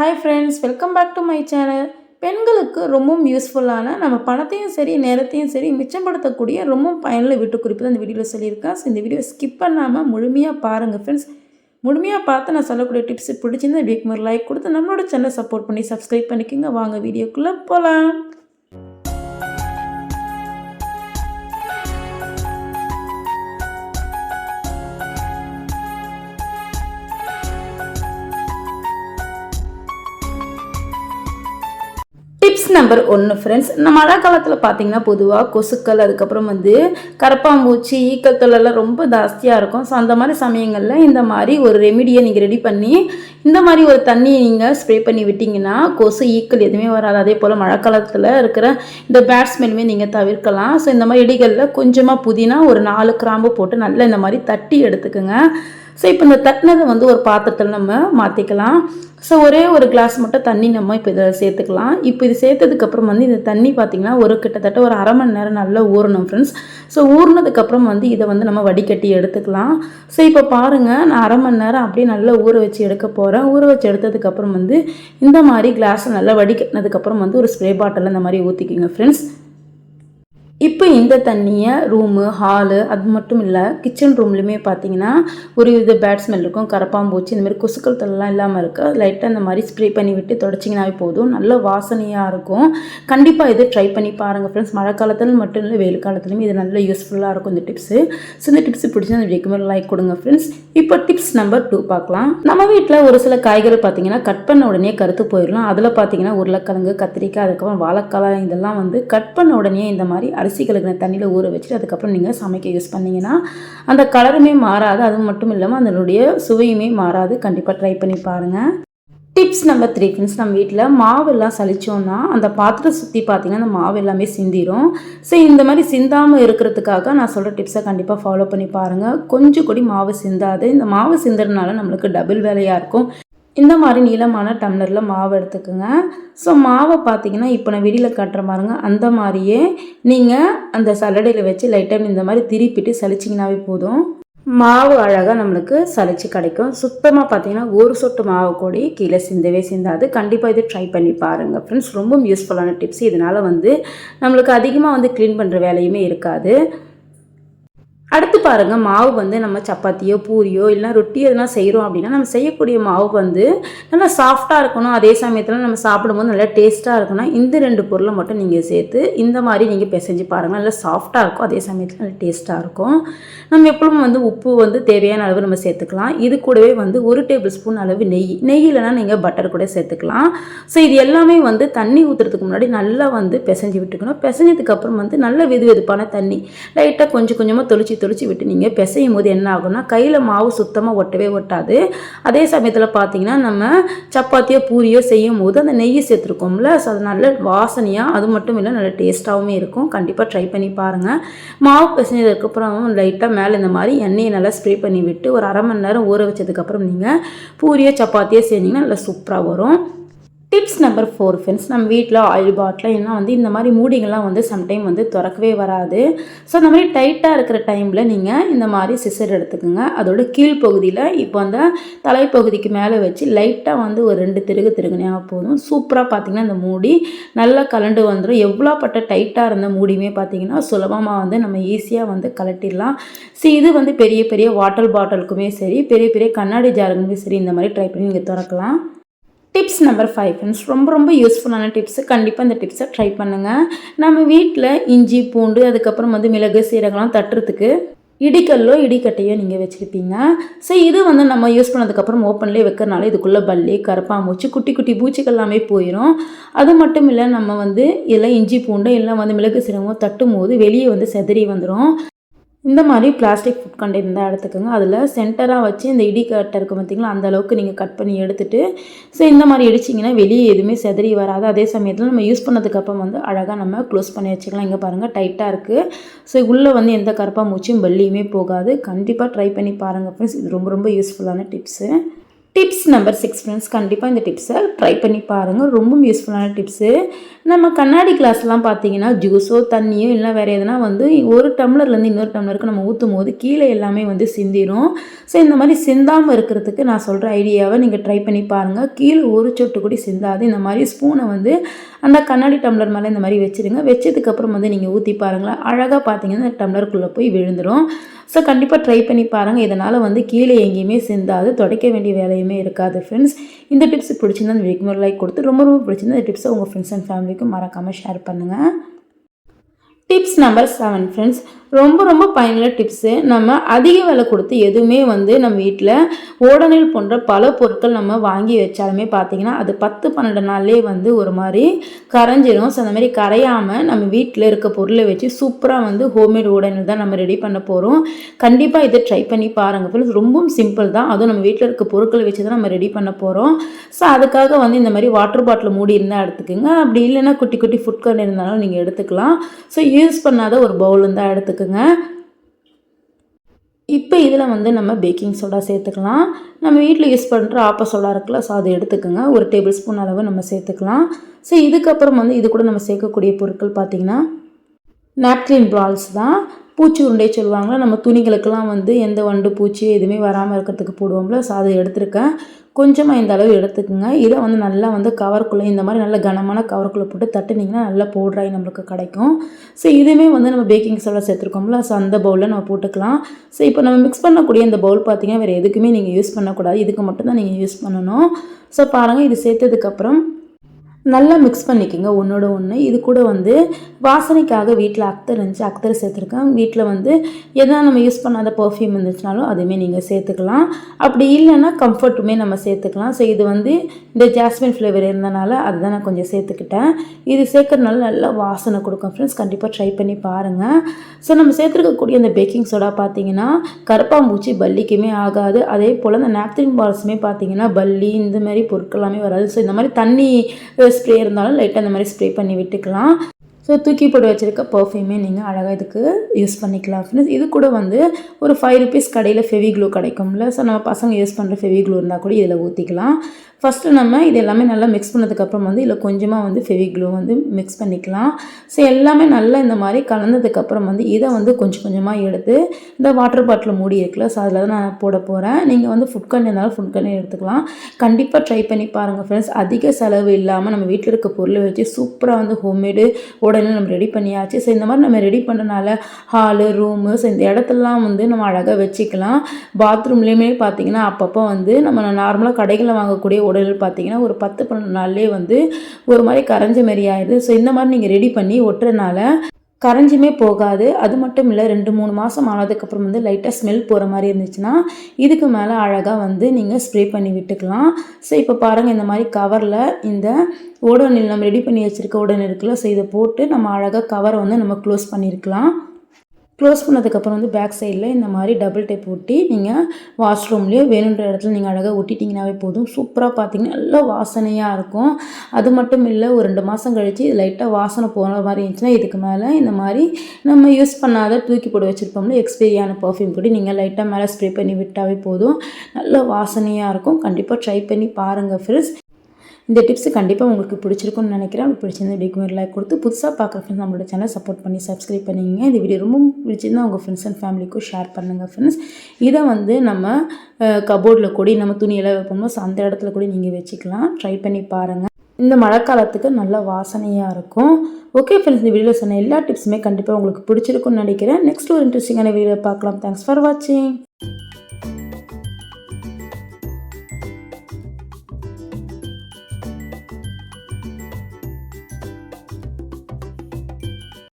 Hi friends welcome back to my channel பெண்களுக்கு ரொம்பவும் யூஸ்ஃபுல்லான நம்ம பணத்தையும் சரி நேரத்தையும் சரி மிச்சப்படுத்தக்கூடிய ரொம்பவும் பயனுள்ள வீட்டுக்குறிப்பு தான் இந்த வீடியோவில் சொல்லியிருக்கேன். ஸோ இந்த வீடியோ ஸ்கிப் பண்ணாமல் முழுமையாக பாருங்கள் ஃப்ரெண்ட்ஸ் முழுமையாக பார்த்து நான் சொல்லக்கூடிய டிப்ஸ் பிடிச்சிருந்தா வீக் மாதிரி லைக் கொடுத்து நம்மளோட சேனலை சப்போர்ட் பண்ணி சப்ஸ்கிரைப் பண்ணிக்கோங்க. வாங்க வீடியோக்குள்ளே போகலாம் டிப்ஸ் நம்பர் ஒன்று ஃப்ரெண்ட்ஸ் இந்த மழை காலத்தில் பார்த்தீங்கன்னா பொதுவாக கொசுக்கள் அதுக்கப்புறம் வந்து கரப்பாம்பூச்சி ஈக்கள் தொழிலெல்லாம் ரொம்ப ஜாஸ்தியாக இருக்கும். ஸோ அந்த மாதிரி சமயங்களில் இந்த மாதிரி ஒரு ரெமிடியை நீங்கள் ரெடி பண்ணி இந்த மாதிரி ஒரு தண்ணியை நீங்கள் ஸ்ப்ரே பண்ணி விட்டிங்கன்னா கொசு ஈக்கள் எதுவுமே வராது. அதே போல் மழை காலத்தில் இருக்கிற இந்த பேட் நீங்கள் தவிர்க்கலாம். ஸோ இந்த மாதிரி இடிகளில் கொஞ்சமாக புதினா ஒரு நாலு கிராம்பு போட்டு நல்லா இந்த மாதிரி தட்டி எடுத்துக்கோங்க. ஸோ இப்போ இந்த தட்டினதை வந்து ஒரு பாத்திரத்தில் நம்ம மாற்றிக்கலாம் ஸோ ஒரே ஒரு கிளாஸ் மட்டும் தண்ணி நம்ம இப்போ இதில் சேர்த்துக்கலாம். இப்போ இது சேர்த்ததுக்கப்புறம் வந்து இந்த தண்ணி பார்த்திங்கன்னா ஒரு கிட்டத்தட்ட ஒரு அரை மணி நேரம் நல்லா ஊறணும் ஃப்ரெண்ட்ஸ் ஸோ ஊறினதுக்கப்புறம் வந்து இதை வந்து நம்ம வடிகட்டி எடுத்துக்கலாம். ஸோ இப்போ பாருங்கள் நான் அரை மணி நேரம் அப்படியே நல்லா ஊற வச்சு எடுக்க போகிறேன் ஊற வச்சு எடுத்ததுக்கப்புறம் வந்து இந்த மாதிரி கிளாஸை நல்லா வடிகட்டினதுக்கப்புறம் வந்து ஒரு ஸ்ப்ரே பாட்டில் இந்த மாதிரி ஊற்றிக்கிங்க ஃப்ரெண்ட்ஸ் இப்போ இந்த தண்ணியை ரூமு ஹாலு அது மட்டும் இல்லை கிச்சன் ரூம்லையுமே பார்த்தீங்கன்னா ஒரு வித பேட் ஸ்மெல் இருக்கும். கரப்பாம்பூச்சி இந்த மாதிரி கொசுக்கள் தள்ளெல்லாம் இல்லாமல் இருக்க. லைட்டாக இந்த மாதிரி ஸ்ப்ரே பண்ணி விட்டு தொடச்சிங்கனாவே போதும். நல்ல வாசனையாக இருக்கும். கண்டிப்பாக இது ட்ரை பண்ணி பாருங்கள் ஃப்ரெண்ட்ஸ் மழை காலத்தில் மட்டும் இல்லை வெயில் காலத்துலையும் இது நல்ல யூஸ்ஃபுல்லாக இருக்கும் இந்த டிப்ஸு ஸோ இந்த டிப்ஸ் பிடிச்சி அந்த வீடியோக்கு மேலே லைக் கொடுங்க ஃப்ரெண்ட்ஸ் இப்போ டிப்ஸ் நம்பர் டூ பார்க்கலாம். நம்ம வீட்டில் ஒரு சில காய்கறி பார்த்தீங்கன்னா கட் பண்ண உடனே கருத்து போயிடலாம். அதில் பார்த்தீங்கன்னா உருளைக்கிழங்கு கத்திரிக்காய் அதுக்கப்புறம் வாழைக்காய் இதெல்லாம் வந்து கட் பண்ண உடனே இந்த மாதிரி அரிசி கலக்கின தண்ணியில் ஊற வச்சுட்டு அதுக்கப்புறம் நீங்கள் சமைக்க யூஸ் பண்ணிங்கன்னா அந்த கலருமே மாறாது. அது மட்டும் இல்லாமல் அதனுடைய சுவையுமே மாறாது. கண்டிப்பாக ட்ரை பண்ணி பாருங்கள் டிப்ஸ் நம்பர் த்ரீ ஃப்ரெண்ட்ஸ் நம்ம வீட்டில் மாவெல்லாம் சளிச்சோன்னா அந்த பாத்திரத்தை சுற்றி பார்த்தீங்கன்னா அந்த மாவு எல்லாமே சிந்திரும். ஸோ இந்த மாதிரி சிந்தாமல் இருக்கிறதுக்காக நான் சொல்கிற டிப்ஸை கண்டிப்பாக ஃபாலோ பண்ணி பாருங்கள் கொஞ்சம் கூடி மாவு சிந்தாது. இந்த மாவு சிந்துறதுனால நம்மளுக்கு டபுள் வேலையாக இருக்கும். இந்த மாதிரி நீளமான டம்ளரில் மாவு எடுத்துக்கோங்க. ஸோ மாவை பார்த்தீங்கன்னா இப்போ நான் வெளியில் காட்டுற பாருங்க. அந்த மாதிரியே நீங்கள் அந்த சல்லடையில் வச்சு லைட்டாக இந்த மாதிரி திருப்பிட்டு சளிச்சிங்கனாவே போதும். மாவு அழகாக நம்மளுக்கு சளிச்சு கிடைக்கும். சுத்தமாக பார்த்தீங்கன்னா ஒரு சொட்டு மாவு கூடி கீழே சிந்தவே சிந்தாது. கண்டிப்பாக இது ட்ரை பண்ணி பாருங்கள் ஃப்ரெண்ட்ஸ் ரொம்ப யூஸ்ஃபுல்லான டிப்ஸ் இதனால் வந்து நம்மளுக்கு அதிகமாக வந்து க்ளீன் பண்ணுற வேலையுமே இருக்காது. அடுத்து பாருங்கள் மாவு வந்து நம்ம சப்பாத்தியோ பூரியோ இல்லை ரொட்டி எதுனா செய்கிறோம் அப்படின்னா நம்ம செய்யக்கூடிய மாவு வந்து நல்லா சாஃப்டாக இருக்கணும். அதே சமயத்தில் நம்ம சாப்பிடும்போது நல்லா டேஸ்ட்டாக இருக்கணும். இந்த ரெண்டு பொருளை மட்டும் நீங்கள் சேர்த்து இந்த மாதிரி நீங்கள் பிசைஞ்சு பாருங்கள் நல்லா சாஃப்டாக இருக்கும். அதே சமயத்தில் நல்லா டேஸ்ட்டாக இருக்கும். நம்ம எப்பவும் வந்து உப்பு வந்து தேவையான அளவு நம்ம சேர்த்துக்கலாம். இது கூடவே வந்து ஒரு டேபிள் ஸ்பூன் அளவு நெய். நெய் இல்லைனா நீங்கள் பட்டர் கூட சேர்த்துக்கலாம். ஸோ இது எல்லாமே வந்து தண்ணி ஊற்றுறதுக்கு முன்னாடி நல்லா வந்து பிசைஞ்சு விட்டுக்கணும். பிசைஞ்சதுக்கப்புறம் வந்து நல்ல வெது வெதுப்பான தண்ணி லைட்டாக கொஞ்சம் கொஞ்சமாக தொளிச்சு தொளிச்சு விட்டு நீங்கள் பிசையும் போது என்ன ஆகும்னா கையில் மாவு சுத்தமாக ஒட்டவே ஒட்டாது. அதே சமயத்தில் பார்த்தீங்கன்னா நம்ம சப்பாத்தியோ பூரியோ செய்யும் போது அந்த நெய் சேர்த்துருக்கோம்ல ஸோ அது நல்ல வாசனையாக அது மட்டும் இல்லை நல்ல டேஸ்ட்டாகவும் இருக்கும். கண்டிப்பாக ட்ரை பண்ணி பாருங்கள் மாவு பிசைஞ்சதுக்கப்புறம் லைட்டாக மேலே இந்த மாதிரி எண்ணெயை நல்லா ஸ்ப்ரே பண்ணி விட்டு ஒரு அரை மணி நேரம் ஊற வச்சதுக்கப்புறம் நீங்கள் பூரியோ சப்பாத்தியோ செஞ்சிங்கன்னா நல்லா சூப்பராக வரும். டிப்ஸ் நம்பர் ஃபோர் ஃப்ரெண்ட்ஸ் நம்ம வீட்டில் ஆயில் பாட்டில் என்ன வந்து இந்த மாதிரி மூடிங்கள்லாம் வந்து சம்டைம் வந்து திறக்கவே வராது. ஸோ அந்த மாதிரி டைட்டாக இருக்கிற டைமில் நீங்கள் இந்த மாதிரி சிசர் எடுத்துக்கோங்க. அதோட கீழ்ப்பகுதியில் இப்போ அந்த தலைப்பகுதிக்கு மேலே வச்சு லைட்டாக வந்து ஒரு ரெண்டு திருகு திருகுனியாக போதும். சூப்பராக பார்த்தீங்கன்னா அந்த மூடி நல்லா கலண்டு வந்துடும் எவ்வளோ பட்ட டைட்டாக இருந்த மூடியுமே பார்த்தீங்கன்னா சுலபமாக வந்து நம்ம ஈஸியாக வந்து கலட்டிடலாம் ஸோ இது வந்து பெரிய பெரிய வாட்டர் பாட்டிலுக்குமே சரி பெரிய பெரிய கண்ணாடி ஜாருக்குமே சரி இந்த மாதிரி ட்ரை பண்ணி நீங்கள் திறக்கலாம். டிப்ஸ் நம்பர் ஃபைவ் ஃப்ரெண்ட்ஸ் ரொம்ப ரொம்ப யூஸ்ஃபுல்லான டிப்ஸு கண்டிப்பாக இந்த டிப்ஸை ட்ரை பண்ணுங்கள் நம்ம வீட்டில் இஞ்சி பூண்டு அதுக்கப்புறம் வந்து மிளகு சீரகம்லாம் தட்டுறதுக்கு இடிக்கல்லோ இடிக்கட்டையோ நீங்கள் வச்சுருப்பீங்க ஸோ இது வந்து நம்ம யூஸ் பண்ணதுக்கப்புறம் ஓப்பன்லேயே வைக்கிறனால இதுக்குள்ளே பல்லி கரப்பாம்பூச்சி குட்டி குட்டி பூச்சிகள் எல்லாமே போயிடும் அது மட்டும் இல்லை நம்ம வந்து இதில் இஞ்சி பூண்டு இல்லை வந்து மிளகு சீரகமோ தட்டும் போது வெளியே வந்து செதறி வந்துடும் இந்த மாதிரி பிளாஸ்டிக் ஃபுட் கண்டெய்னர் தான் எடுத்துக்கோங்க. அதில் சென்டராக வச்சு இந்த இடி கட்டை இருக்கும் பார்த்திங்களா அந்த அளவுக்கு நீங்கள் கட் பண்ணி எடுத்துகிட்டு ஸோ இந்த மாதிரி இடிச்சிங்கன்னா வெளியே எதுவுமே செதறி வராது. அதே சமயத்தில் நம்ம யூஸ் பண்ணதுக்கப்புறம் வந்து அழகாக நம்ம க்ளோஸ் பண்ணி வச்சுக்கலாம். இங்கே பாருங்கள் டைட்டாக இருக்குது ஸோ உள்ளே வந்து எந்த கருப்பாக மூச்சும் வெள்ளியுமே போகாது. கண்டிப்பாக ட்ரை பண்ணி பாருங்கள் ஃப்ரெண்ட்ஸ் இது ரொம்ப ரொம்ப யூஸ்ஃபுல்லான tips tips number six friends கண்டிப்பாக இந்த டிப்ஸை ட்ரை பண்ணி பாருங்கள் ரொம்ப யூஸ்ஃபுல்லான டிப்ஸு நம்ம கண்ணாடி கிளாஸ்லாம் பார்த்தீங்கன்னா ஜூஸோ தண்ணியோ இல்லை வேறு எதுனா வந்து ஒரு டம்ளர்லேருந்து இன்னொரு டம்ளருக்கு நம்ம ஊற்றும் போது கீழே எல்லாமே வந்து சிந்திரும். ஸோ இந்த மாதிரி சிந்தாமல் இருக்கிறதுக்கு நான் சொல்கிற ஐடியாவை நீங்கள் ட்ரை பண்ணி பாருங்கள் கீழே ஒரு சொட்டு கூட சிந்தாது. இந்த மாதிரி ஸ்பூனை வந்து அந்த கண்ணாடி டம்ளர் மேலே இந்த மாதிரி வச்சுருங்க. வச்சதுக்கப்புறம் வந்து நீங்கள் ஊற்றி பாருங்களேன். அழகாக பார்த்தீங்கன்னா டம்ளருக்குள்ளே போய் விழுந்துடும் ஸோ கண்டிப்பாக ட்ரை பண்ணி பாருங்கள் இதனால் வந்து கீழே எங்கேயுமே சிந்தாது. துடைக்க வேண்டிய வேலையுமே இருக்காது ஃப்ரெண்ட்ஸ் இந்த டிப்ஸ் பிடிச்சிருந்தா அந்த ஒரு லைக் கொடுத்து ரொம்ப ரொம்ப பிடிச்சிருந்தா இந்த டிப்ஸை உங்கள் ஃப்ரெண்ட்ஸ் அண்ட் ஃபேமிலிக்கும் மறக்காமல் ஷேர் பண்ணுங்கள் டிப்ஸ் நம்பர் செவன் ஃப்ரெண்ட்ஸ் ரொம்ப ரொம்ப பயனுள்ள டிப்ஸு நம்ம அதிக விலை கொடுத்து எதுவுமே வந்து நம்ம வீட்டில் ஓடனில் போன்ற பல பொருட்கள் நம்ம வாங்கி வச்சாலுமே பார்த்திங்கன்னா அது பத்து பன்னெண்டு நாள்லேயே வந்து ஒரு மாதிரி கரைஞ்சிரும். ஸோ அந்த மாதிரி கரையாமல் நம்ம வீட்டில் இருக்க பொருளை வச்சு சூப்பராக வந்து ஹோம்மேட் ஓடனில் தான் நம்ம ரெடி பண்ண போகிறோம் கண்டிப்பாக இதை ட்ரை பண்ணி பாருங்கள் ஃப்ரெண்ட்ஸ் ரொம்பவும் சிம்பிள் தான். அதுவும் நம்ம வீட்டில் இருக்க பொருட்களை வச்சு தான் நம்ம ரெடி பண்ண போகிறோம் ஸோ அதுக்காக வந்து இந்த மாதிரி வாட்டர் பாட்டில் மூடி இருந்தால் எடுத்துக்கோங்க. அப்படி இல்லைன்னா குட்டி குட்டி ஃபுட் கலர் இருந்தாலும் நீங்கள் எடுத்துக்கலாம். ஸோ யூஸ் பண்ணாத ஒரு பவுல் இருந்தால் இருக்குங்க. இப்போ இதில் வந்து நம்ம பேக்கிங் சோடா சேர்த்துக்கலாம். நம்ம வீட்டில் யூஸ் பண்ணுற ஆப்ப சோடா இருக்குல்ல ஸோ அதை எடுத்துக்கோங்க. ஒரு டேபிள் ஸ்பூன் அளவு நம்ம சேர்த்துக்கலாம். ஸோ இதுக்கப்புறம் வந்து இது கூட நம்ம சேர்க்கக்கூடிய பொருட்கள் பார்த்திங்கன்னா நாப்கின் பால்ஸ் தான். பூச்சி உருண்டை சொல்லுவாங்களா நம்ம துணிகளுக்கெல்லாம் வந்து எந்த வண்டு பூச்சி எதுவுமே வராமல் இருக்கிறதுக்கு போடுவோம்ல ஸோ அதை எடுத்திருக்கேன். கொஞ்சமாக இந்த அளவு எடுத்துக்கோங்க. இதை வந்து நல்லா வந்து கவர்க்குள்ளே இந்த மாதிரி நல்ல கனமான கவர்க்குள்ளே போட்டு தட்டுனிங்கன்னா நல்லா பவுட்ராகி நம்மளுக்கு கிடைக்கும். ஸோ இதுவுமே வந்து நம்ம பேக்கிங் சோடா சேர்த்துருக்கோம்ல. ஸோ அந்த பவுலில் நம்ம போட்டுக்கலாம். ஸோ இப்போ நம்ம மிக்ஸ் பண்ணக்கூடிய இந்த பவுல் பார்த்தீங்கன்னா வேறு எதுக்குமே நீங்கள் யூஸ் பண்ணக்கூடாது. இதுக்கு மட்டும்தான் நீங்கள் யூஸ் பண்ணணும். ஸோ பாருங்கள் இது சேர்த்ததுக்கப்புறம் நல்லா மிக்ஸ் பண்ணிக்கோங்க. ஒன்றோட ஒன்று இது கூட வந்து வாசனைக்காக வீட்டில் அக்தர் இருந்துச்சு. அக்தர் சேர்த்துருக்கேன். வீட்டில் வந்து எதனா நம்ம யூஸ் பண்ணாத பர்ஃப்யூம் இருந்துச்சுனாலும் அதுவுமே நீங்கள் சேர்த்துக்கலாம். அப்படி இல்லைன்னா கம்ஃபர்ட்டுமே நம்ம சேர்த்துக்கலாம். ஸோ இது வந்து இந்த ஜாஸ்மின் ஃப்ளேவர் இருந்தனால அதுதான் நான் கொஞ்சம் சேர்த்துக்கிட்டேன். இது சேர்க்கறதுனால நல்லா வாசனை கொடுக்கும் ஃப்ரெண்ட்ஸ் கண்டிப்பாக ட்ரை பண்ணி பாருங்கள் ஸோ நம்ம சேர்த்துருக்கக்கூடிய அந்த பேக்கிங் சோடா பார்த்தீங்கன்னா கருப்பாம்பூச்சி பல்லிக்குமே ஆகாது. அதே போல் அந்த நாப்தின் பால்ஸுமே பார்த்தீங்கன்னா பல்லி இந்த மாதிரி பொருட்களெல்லாமே வராது. ஸோ இந்த மாதிரி தண்ணி ஸ்ப்ரே இருந்தாலும் லைட்டாக அந்த மாதிரி ஸ்ப்ரே பண்ணி விட்டுக்கலாம். ஸோ தூக்கி போட்டு வச்சுருக்க பர்ஃப்யூமே நீங்கள் அழகாக இதுக்கு யூஸ் பண்ணிக்கலாம். ஃப்ரெண்ட்ஸ் இது கூட வந்து ஒரு ஃபைவ் ருபீஸ் கடையில் ஃபெவிக்ளூ கிடைக்கும்ல. ஸோ நம்ம பசங்க யூஸ் பண்ணுற ஃபெவிக்ளூ இருந்தால் கூட இதில் ஊற்றிக்கலாம் ஃபஸ்ட்டு நம்ம இது எல்லாமே நல்லா மிக்ஸ் பண்ணதுக்கப்புறம் வந்து இதில் கொஞ்சமாக வந்து ஃபெவிக்ளூ வந்து மிக்ஸ் பண்ணிக்கலாம். ஸோ எல்லாமே நல்லா இந்த மாதிரி கலந்ததுக்கப்புறம் வந்து இதை வந்து கொஞ்சம் கொஞ்சமாக எடுத்து இந்த வாட்டர் பாட்டில் மூடி இருக்குல்ல. ஸோ அதில் தான் நான் போட போகிறேன் நீங்கள் வந்து ஃபுட் கன் இருந்தாலும் ஃபுட் கன்னே எடுத்துக்கலாம். கண்டிப்பாக ட்ரை பண்ணி பாருங்கள் ஃப்ரெண்ட்ஸ் அதிக செலவு இல்லாமல் நம்ம வீட்டில் இருக்க பொருளை வச்சு சூப்பராக வந்து ஹோம்மேடு உடனே நம்ம ரெடி பண்ணியாச்சு. ஸோ இந்த மாதிரி நம்ம ரெடி பண்ணுறனால ஹாலு ரூமு ஸோ இந்த இடத்துலலாம் வந்து நம்ம அழகாக வச்சுக்கலாம். பாத்ரூம்லேயுமே பார்த்தீங்கன்னா அப்பப்போ வந்து நம்ம நார்மலாக கடைகளில் வாங்கக்கூடிய உடல் பார்த்தீங்கன்னா ஒரு பத்து பன்னெண்டு நாள்லேயே வந்து ஒரு மாதிரி கரைஞ்ச மாரி ஆயிடுது. ஸோ இந்த மாதிரி நீங்கள் ரெடி பண்ணி ஒட்டுறனால கரைஞ்சுமே போகாது. அது மட்டும் இல்லை ரெண்டு மூணு மாதம் ஆனதுக்கப்புறம் வந்து லைட்டாக ஸ்மெல் போகிற மாதிரி இருந்துச்சுன்னா இதுக்கு மேலே அழகாக வந்து நீங்கள் ஸ்ப்ரே பண்ணி விட்டுக்கலாம். ஸோ இப்போ பாருங்கள் இந்த மாதிரி கவரில் இந்த ஓடோனில் நம்ம ரெடி பண்ணி வச்சுருக்க உடன் இருக்குல்ல ஸோ இதை போட்டு நம்ம அழகாக கவரை வந்து நம்ம க்ளோஸ் பண்ணியிருக்கலாம் க்ளோஸ் பண்ணதுக்கப்புறம் வந்து பேக் சைடில் இந்த மாதிரி டபுள் டைப் ஒட்டி நீங்கள் வாஷ்ரூம்லேயோ வேணுன்ற இடத்துல நீங்கள் அழகாக ஒட்டிட்டிங்கனாவே போதும். சூப்பராக பார்த்தீங்கன்னா நல்லா வாசனையாக இருக்கும். அது மட்டும் இல்லை ஒரு ரெண்டு மாதம் கழித்து லைட்டாக வாசனை போகிற மாதிரி இருந்துச்சுன்னா இதுக்கு மேலே இந்த மாதிரி நம்ம யூஸ் பண்ணாத தூக்கி போட்டு வச்சுருப்போம்ல எக்ஸ்பீரியான பர்ஃப்யூம் கூட நீங்கள் லைட்டாக மேலே ஸ்ப்ரே பண்ணி விட்டாவே போதும். நல்ல வாசனையாக இருக்கும். கண்டிப்பாக ட்ரை பண்ணி பாருங்கள் ஃப்ரெண்ட்ஸ் இந்த டிப்ஸ் கண்டிப்பாக உங்களுக்கு பிடிச்சிருக்கும்னு நினைக்கிறேன். உங்களுக்கு பிடிச்சிருந்த வீடியோக்கு ஒரு லைக் கொடுத்து புதுசாக பார்க்குற ஃப்ரெண்ட்ஸ் நம்மளோட சேனல் சப்போர்ட் பண்ணி சப்ஸ்கிரைப் பண்ணிங்க இந்த வீடியோ ரொம்ப பிடிச்சிருந்தா உங்கள் ஃப்ரெண்ட்ஸ் அண்ட் ஃபேமிலிக்கும் ஷேர் பண்ணுங்கள் ஃப்ரெண்ட்ஸ் இதை வந்து நம்ம கபோர்டில் கூட நம்ம துணியெல்லாம் வைப்போமோ ஸோ அந்த இடத்துல கூட நீங்கள் வச்சுக்கலாம். ட்ரை பண்ணி பாருங்கள் இந்த மழைக்காலத்துக்கு நல்ல வாசனையாக இருக்கும். ஓகே ஃப்ரெண்ட்ஸ் இந்த வீடியோவில் சொன்ன எல்லா டிப்ஸுமே கண்டிப்பாக உங்களுக்கு பிடிச்சிருக்கும்னு நினைக்கிறேன். நெக்ஸ்ட் ஒரு இன்ட்ரெஸ்டிங்கான வீடியோ பார்க்கலாம். தேங்க்ஸ் ஃபார் வாட்சிங்